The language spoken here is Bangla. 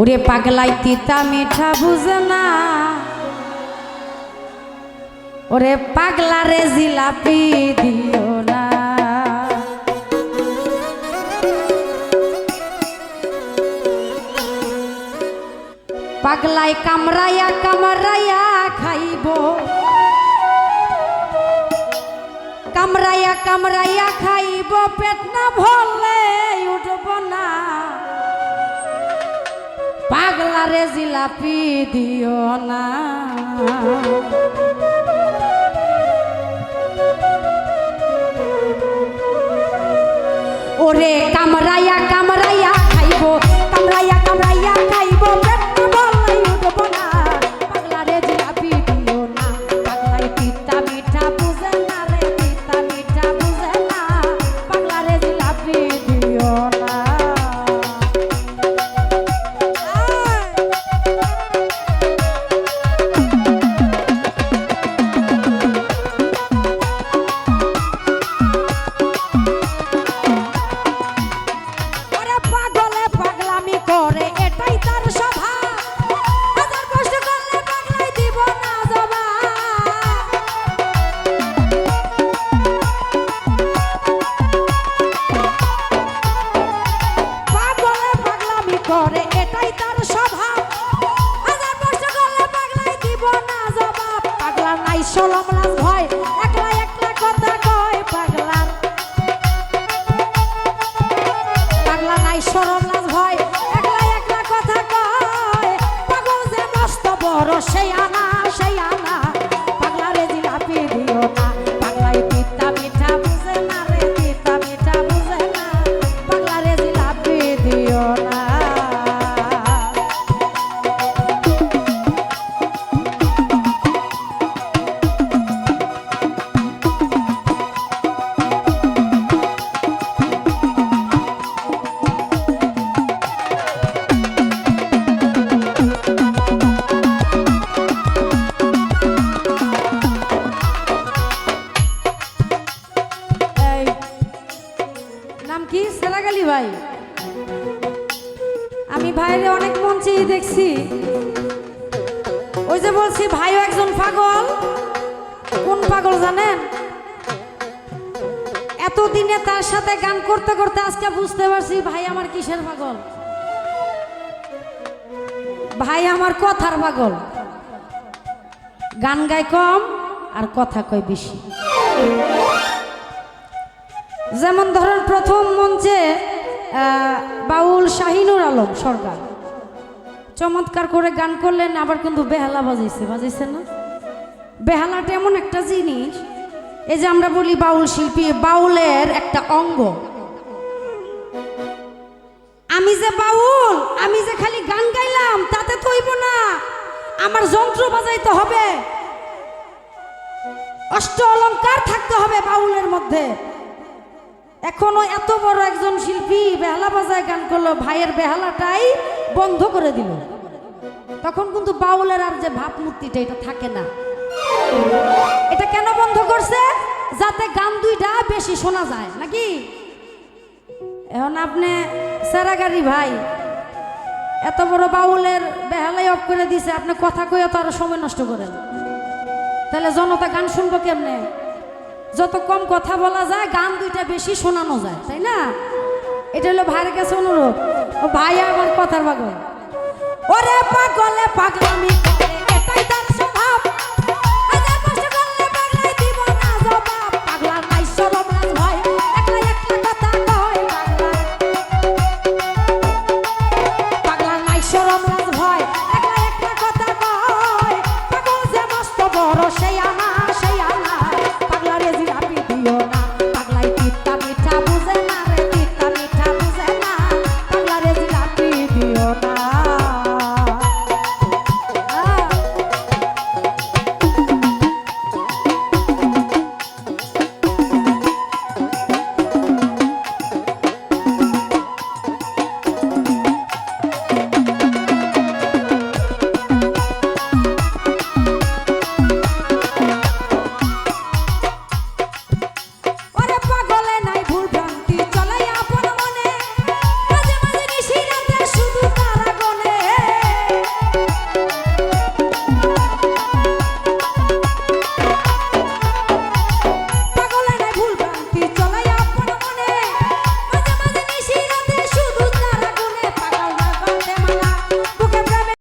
ওরে পাগলাই তিতা মিঠা বুঝে না। ওরে পাগলা রে জিলাপি দিও না। পাগলাই কামরাইয়া কামরাইয়া খাইব। কামরাইয়া কামরাইয়া খাইব, পেট না পাগলা রে জিলাপি দিও না। ওরে কামরাইয়া করে এটাই তার স্বভাব। হাজার কষ্ট করলে পাগলাই দিব না জবাব। পাগলা নাই, সলম লাজ ভয়। একলা একলা কথা কয় পাগলা। পাগলা নাই সরম লাজ ভয়। একলা একলা কথা কয়। পাগল যে মস্ত বড়, সেই আনা সেই আনা। ভাই। আমি ভাইরে অনেক মঞ্চেই দেখছি। ওই যে বলছি, ভাইও একজন পাগল। কোন পাগল জানেন? এতদিনে তার সাথে গান করতে করতে আজকে বুঝতে পারছি ভাই আমার কিসের পাগল। ভাই আমার কথার পাগল। গান গায় কম আর কথা কয় বেশি। যেমন ধরেন প্রথম মঞ্চে বাউল শাহিনুর আলম সরকার। চমৎকার করে গান করলেন, আবার কিন্তু বেহালা বাজাইছে বাজাইছে না? বেহালাটা এমন একটা জিনিস, এই যে আমরা বলি বাউল শিল্পী, বাউলের একটা অঙ্গ। আমি যে বাউল, আমি যে খালি গান গাইলাম, তাতে তো হইব না। আমার যন্ত্র বাজাইতে হবে। অষ্ট অলঙ্কার থাকতে হবে বাউলের মধ্যে। এখনও এত বড় একজন শিল্পী বাজায় গান করল, ভাইয়ের বেহালাটাই বন্ধ করে দিল। তখন কিন্তু বাউলের আর যে ভাবমূর্তিটা এটা থাকে না। এটা কেন বন্ধ করছে? যাতে গান দুইটা বেশি শোনা যায়, নাকি? এখন আপনি, সেরাগারি ভাই, এত বড় বাউলের বেহালাই অফ করে দিছে, আপনি কথা কয়ে তো আরও সময় নষ্ট করেন। তাহলে জনতা গান শুনব কেমনে? যত কম কথা বলা যায়, গান দুইটা বেশি শোনানো যায়, তাই না? এটা হলো ভাইয়ের কাছে অনুরোধ। ভাই আমার কথার পাগল ওরে পাগলে পাগলামি করে।